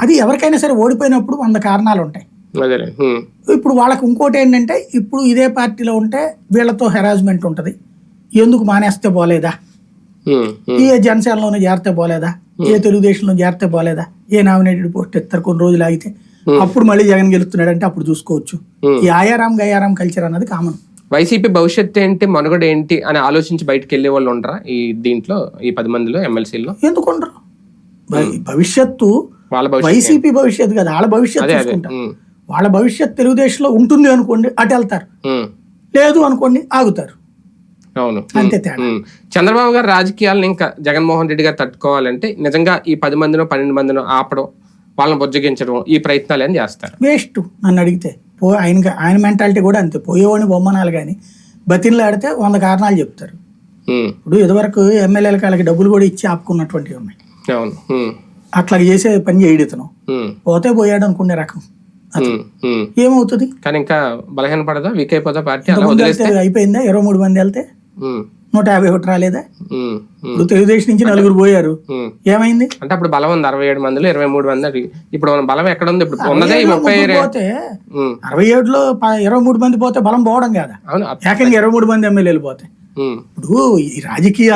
అది ఎవరికైనా సరే ఓడిపోయినప్పుడు వంద కారణాలు ఉంటాయి. ఇప్పుడు వాళ్ళకి ఇంకోటి ఏంటంటే ఇప్పుడు ఇదే పార్టీలో ఉంటే వీళ్ళతో హెరాస్మెంట్ ఉంటుంది. ఎందుకు మానేస్తే పోలేదా? ఏ జనసేనలోనే చేరితే పోలేదా? ఏ తెలుగుదేశంలో చేరితే పోలేదా? ఏ నామినేటెడ్ పోస్ట్ ఇస్తారు కొన్ని రోజులు ఆగితే? అప్పుడు మళ్ళీ జగన్ గెలుస్తున్నాడంటే అప్పుడు చూసుకోవచ్చు. ఈ ఆయారాం గయారాం కల్చర్ అన్నది కామన్ వైసీపీ భవిష్యత్తు ఏంటి మనుగడ ఏంటి అని ఆలోచించి బయటకు వెళ్ళే వాళ్ళు ఉండరా ఈ దీంట్లో ఈ పది మందిలో ఎమ్మెల్సీలో ఎందుకుంటారు భవి- భవిష్యత్తు వాళ్ళ వైసీపీ భవిష్యత్తు కదా వాళ్ళ భవిష్యత్తు వాళ్ళ భవిష్యత్తు తెలుగుదేశంలో ఉంటుంది అనుకోండి అటు వెళ్తారు. లేదు అనుకోండి ఆగుతారు. అవును. అంతే తేడా. చంద్రబాబు గారు రాజకీయాలను ఇంకా జగన్మోహన్ రెడ్డి గారు తట్టుకోవాలంటే నిజంగా ఈ పది మందినో పన్నెండు మందినో ఆపడం వాళ్ళని బుజ్జగించడం ఈ ప్రయత్నాలు ఏం చేస్తారు? వేస్ట్ నన్ను అడిగితే. పో ఆయన ఆయన మెంటాలిటీ కూడా అంతే. పోయేవాడిని బొమ్మనాలు కానీ బతిన్లు ఆడితే వంద కారణాలు చెప్తారు. ఇప్పుడు ఇదివరకు ఎమ్మెల్యేలకి వాళ్ళకి డబ్బులు కూడా ఇచ్చి ఆపుకున్నటువంటివి ఉన్నాయి అవును. అట్లా చేసే పని చేయడు ఇతను. పోతే పోయాడు అనుకునే రకం. ఏమవుతుంది? కానీ ఇంకా బలహీన పడదా? వీక్ అయిపోదా పార్టీ అయిపోయిందా? ఇరవై మూడు మంది వెళ్తే? నూట యాభై ఒకటి రాలేదా? ఇప్పుడు తెలుగుదేశం నుంచి నలుగురు పోయారు. ఏమైంది? అంటే అప్పుడు బలం ఉంది అరవై ఏడు మందిలో ఇరవై మూడు మంది ఇప్పుడు మన బలం ఎక్కడ ఉంది? ఇప్పుడు ఉన్నదే ముప్పై పోతే అరవై ఏడులో ఇరవై మూడు మంది పోతే బలం పోవడం కాదా? ఏకంగా ఇరవై మూడు మంది ఎమ్మెల్యేలు పోతే. ఇప్పుడు ఈ రాజకీయ